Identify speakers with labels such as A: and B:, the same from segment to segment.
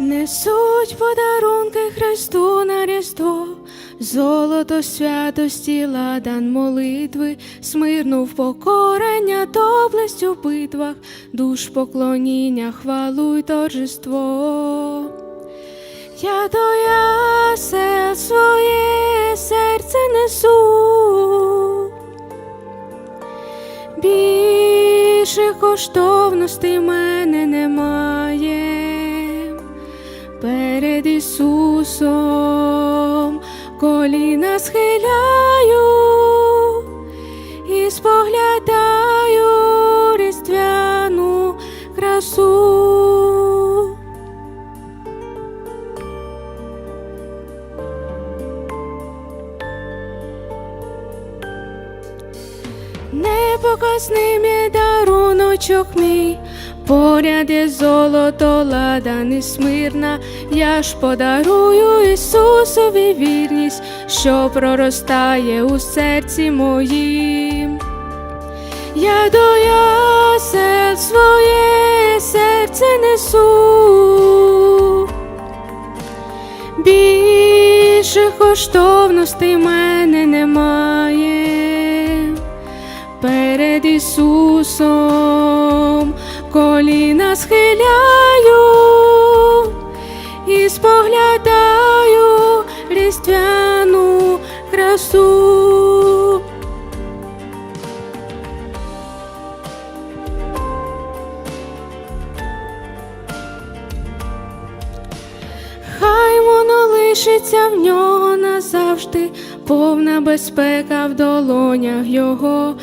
A: Несуть подарунки Христу на Різдво, золото святості, ладан молитви, смирну впокорення, доблесть у битвах, душ поклоніння, хвалу й торжество. Я до ясел своє серце несу, більше коштовностей в мене немає. Перед Ісусом коліна схиляю і споглядаю різдвяну красу. Непоказним є даруночок мій, поряд є золото, ладан і смирна, я ж подарую Ісусові вірність, що проростає у серці моїм. Я до ясел своє серце несу, більше коштовностей мене немає перед Ісусом схиляю і споглядаю різдвяну красу. Хай воно лишиться в нього назавжди, повна безпека в долонях його,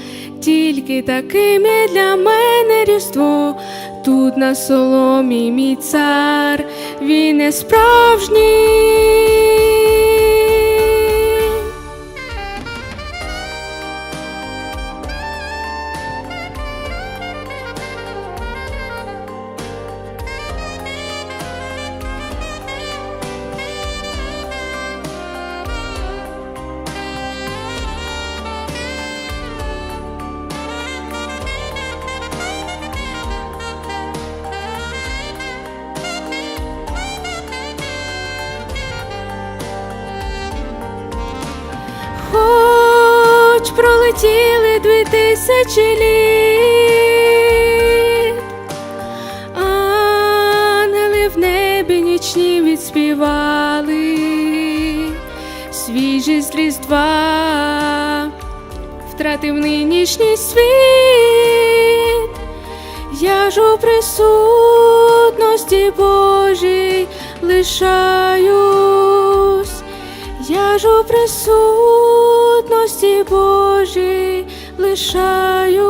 A: тільки таким є для мене різдво. Тут на соломі мій цар, він не справжній. Пролетіли дві тисячі літ, ангели в небі нічні відспівали, свіжість різдва втратив нинішній світ, я ж у присутності Божій лишаюсь. Я ж у присутності Божій лишаюсь.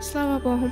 A: Слава Богу.